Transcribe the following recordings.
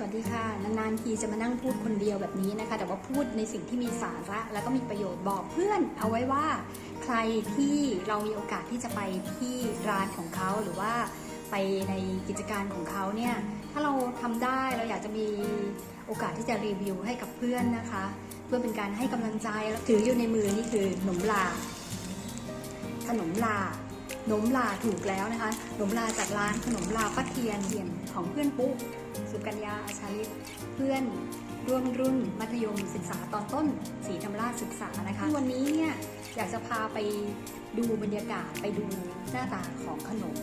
สวัสดีค่ะ นานๆทีจะมานั่งพูดคนเดียวแบบนี้นะคะ แต่ว่าพูดในสิ่งที่มีสาระ แล้วก็มีประโยชน์บอกเพื่อน เอาไว้ว่าใครที่เรามีโอกาสที่จะไปที่ร้านของเขาหรือว่าไปในกิจการของเขาเนี่ยถ้าเราทำได้เราอยากจะมีโอกาสที่จะรีวิวให้กับเพื่อนนะคะ เพื่อเป็นการให้กำลังใจแล้วถืออยู่ในมือนี่คือขนมลาขนมลา นมลาถูกแล้วนะคะขนมลาจากร้านขนมลาป้าเทียนเทียนของเพื่อนปุ๊สุกัญญาอาชาลิตเพื่อนร่วมรุ่นมัธยมศึกษาตอนต้นศรีธรรมราชศึกษานะคะ วันนี้เนี่ยอยากจะพาไปดูบรรยากาศไปดูหน้าตาของขนม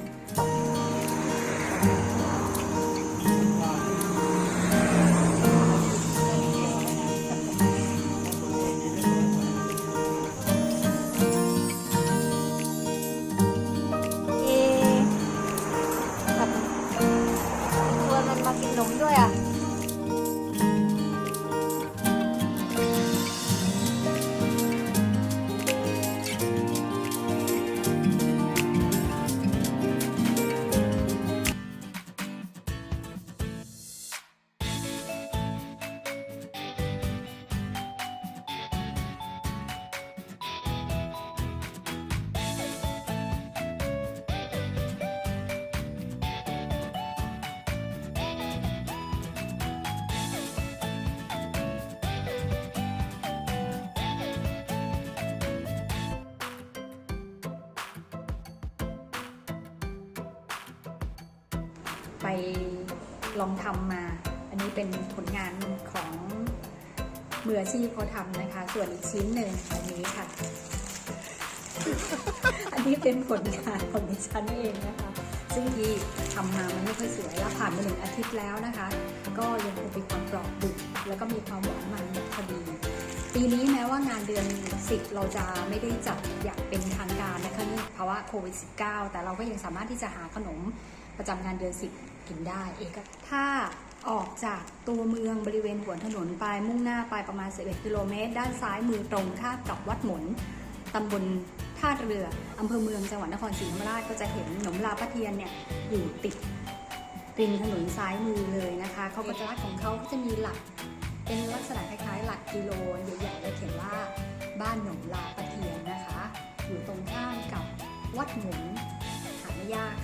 ไปลองทำมา อันนี้เป็นผลงานของมืออาชีพเขาทำนะคะ ส่วนอีกชิ้นหนึ่งอันนี้ค่ะ อันนี้เป็นผลงานของดิฉันเองนะคะ ซึ่งที่ทำมามันไม่ค่อยสวยแล้วผ่านมาหนึ่งอาทิตย์แล้วนะคะ ก็ยังคงมีความกรอบดุแล้วก็มีความหวานมันพอดี ปีนี้แม้ว่างานเดือน 10 เราจะไม่ได้จัดอย่างเป็นทางการนะคะเนื่องจากภาวะโควิด -19 แต่เราก็ยังสามารถที่จะหาขนมประจำงานเดือน 10 กินได้เองก็ถ้าออกจากตัวเมืองบริเวณหัวถนนไปมุ่งหน้าไปประมาณ 11 กิโลเมตร ด้านซ้ายมือตรงข้ามกับวัดหมุนตำบลท่าเรืออำเภอเมืองจังหวัดนครศรีธรรมราชก็จะเห็นหนมลาป้าเทียนเนี่ยอยู่ติดริมถนนซ้ายมือเลยนะคะเขาก็จะลักษณ์ของเขาก็จะมีหลัก เป็นลักษณะคล้ายๆ หลักกิโลใหญ่ๆและเขียนว่าบ้านหนงลาปะเทียนนะคะ อยู่ตรงข้ามกับวัดหมุนหาไม่ยาก